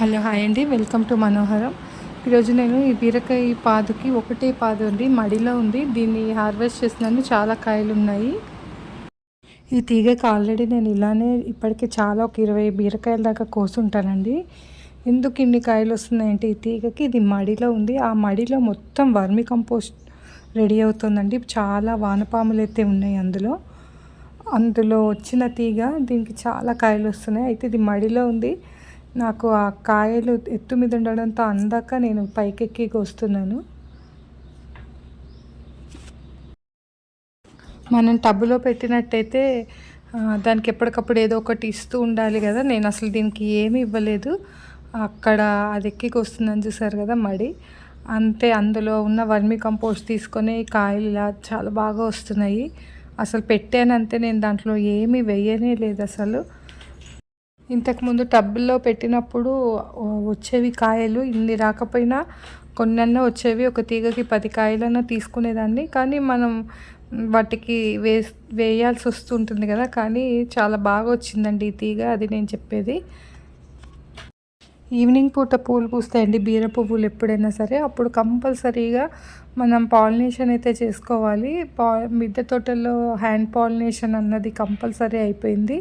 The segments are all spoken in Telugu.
హలో హాయ్ అండి. Welcome to Manoharam. ఈరోజు నేను ఈ బీరకాయ పాదుకి ఒకటే పాదు అండి. మడిలో ఉంది. దీన్ని హార్వెస్ట్ చేసినాను చాలా కాయలు ఉన్నాయి. ఈ తీగకి ఆల్రెడీ నేను ఇలానే ఇప్పటికే చాలా ఒక ఇరవై బీరకాయల దాకా కోసుంటానండి. ఎందుకు ఇన్ని కాయలు వస్తున్నాయంటే ఈ తీగకి ఇది మడిలో ఉంది. ఆ మడిలో మొత్తం వర్మి కంపోస్ట్ రెడీ అవుతుందండి. చాలా వానపాములు అయితే ఉన్నాయి అందులో. అందులో వచ్చిన తీగ దీనికి చాలా కాయలు వస్తున్నాయి. అయితే ఇది మడిలో ఉంది. నాకు ఆ కాయలు ఎత్తు మీద ఉండడంతో అందాక నేను పైకెక్కి వస్తున్నాను మనం టబ్బులో పెట్టినట్టయితే దానికి ఎప్పటికప్పుడు ఏదో ఒకటి ఇస్తూ ఉండాలి కదా. నేను అసలు దీనికి ఏమీ ఇవ్వలేదు. అక్కడ అది ఎక్కికి వస్తుందని చూసారు కదా మడి. అంతే అందులో ఉన్న వర్మి కంపోస్ట్ తీసుకొని కాయలు ఇలా చాలా బాగా వస్తున్నాయి. అసలు పెట్టానంతే నేను దాంట్లో ఏమీ వెయ్యనే లేదు అసలు. ఇంతకుముందు టబ్బుల్లో పెట్టినప్పుడు వచ్చేవి కాయలు ఇన్ని రాకపోయినా కొన్నన్నా వచ్చేవి ఒక తీగకి పది కాయలన్నా తీసుకునేదాన్ని. కానీ మనం వాటికి వే వేయాల్సి వస్తుంటుంది కదా. కానీ చాలా బాగా వచ్చిందండి ఈ తీగ అది నేను చెప్పేది. ఈవినింగ్ పూట పూలు పూస్తాయండి బీర పువ్వులు ఎప్పుడైనా సరే. అప్పుడు కంపల్సరీగా మనం పాలినేషన్ అయితే చేసుకోవాలి. పా మిద్దె తోటల్లో హ్యాండ్ పాలినేషన్ అన్నది కంపల్సరీ అయిపోయింది.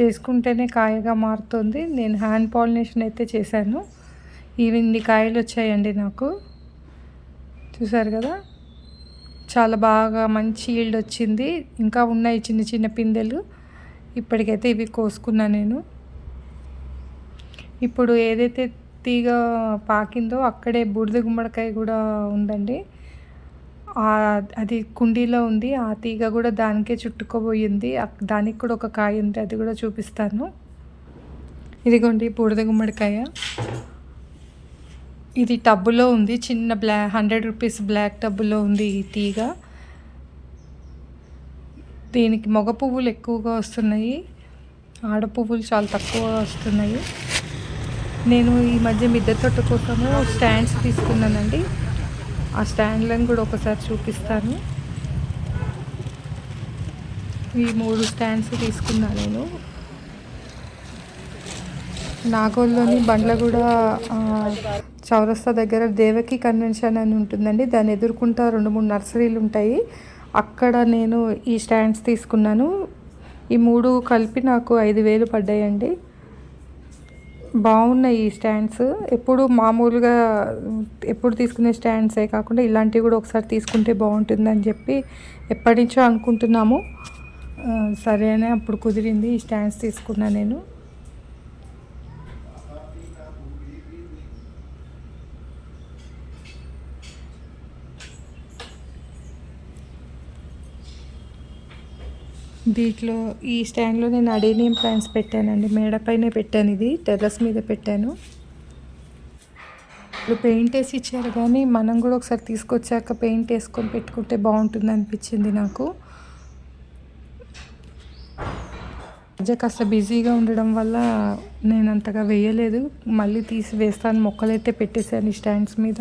చేసుకుంటేనే కాయగా మారుతుంది. నేను హ్యాండ్ పాలినేషన్ అయితే చేశాను. ఇవిన్ని కాయలు వచ్చాయండి నాకు. చూసారు కదా? చాలా బాగా మంచి ఈల్డ్ వచ్చింది. ఇంకా ఉన్నాయి చిన్న చిన్న పిందెలు. ఇప్పటికైతే ఇవి కోసుకున్నా నేను. ఇప్పుడు ఏదైతే తీగ పాకిందో అక్కడే బూడిద గుమ్మడికాయ కూడా ఉందండి. అది కుండీలో ఉంది. ఆ తీగ కూడా దానికే చుట్టుకోబోయింది. దానికి కూడా ఒక కాయ ఉంది. అది కూడా చూపిస్తాను. ఇదిగోండి బూడిద గుమ్మడికాయ. ఇది టబ్బులో ఉంది. చిన్న బ్లా హండ్రెడ్ రూపీస్ బ్లాక్ టబ్బులో ఉంది ఈ తీగ. దీనికి మగ పువ్వులు ఎక్కువగా వస్తున్నాయి. ఆడ పువ్వులు చాలా తక్కువ వస్తున్నాయి. నేను ఈ మధ్య మిద్దె తోట కోసము స్టాండ్స్ తీసుకున్నానండి. ఆ స్టాండ్లను కూడా ఒకసారి చూపిస్తాను. ఈ మూడు స్టాండ్స్ తీసుకున్నా నేను. నాగోల్లోని బండ్లగూడ చౌరస్తా దగ్గర దేవకి కన్వెన్షన్ అని ఉంటుందండి. దాన్ని ఎదుర్కొంటా రెండు మూడు నర్సరీలు ఉంటాయి. అక్కడ నేను ఈ స్టాండ్స్ తీసుకున్నాను. ఈ మూడు కలిపి నాకు ఐదు వేలు పడ్డాయండి. బాగున్నాయి ఈ స్టాండ్స్. ఎప్పుడు మామూలుగా ఎప్పుడు తీసుకునే స్టాండ్సే కాకుండా ఇలాంటివి కూడా ఒకసారి తీసుకుంటే బాగుంటుందని చెప్పి ఎప్పటి నుంచో అనుకుంటున్నాము. సరే అని అప్పుడు కుదిరింది ఈ స్టాండ్స్ తీసుకున్నా నేను. దీంట్లో ఈ స్టాండ్లో నేను అడేనియం ప్లాంట్స్ పెట్టానండి. మేడపైనే పెట్టాను ఇది టెర్రస్ మీద పెట్టాను. ఇప్పుడు పెయింట్ వేసి ఇచ్చారు కానీ మనం కూడా ఒకసారి తీసుకొచ్చాక పెయింట్ వేసుకొని పెట్టుకుంటే బాగుంటుంది అనిపించింది నాకు. మధ్య కాస్త బిజీగా ఉండడం వల్ల నేను అంతగా వేయలేదు. మళ్ళీ తీసి వేస్తాను. మొక్కలైతే పెట్టేశాను ఈ స్టాండ్స్ మీద.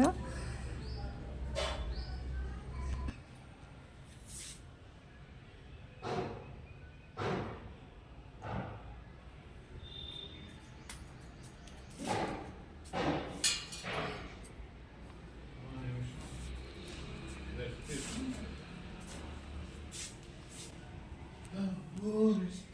Boris.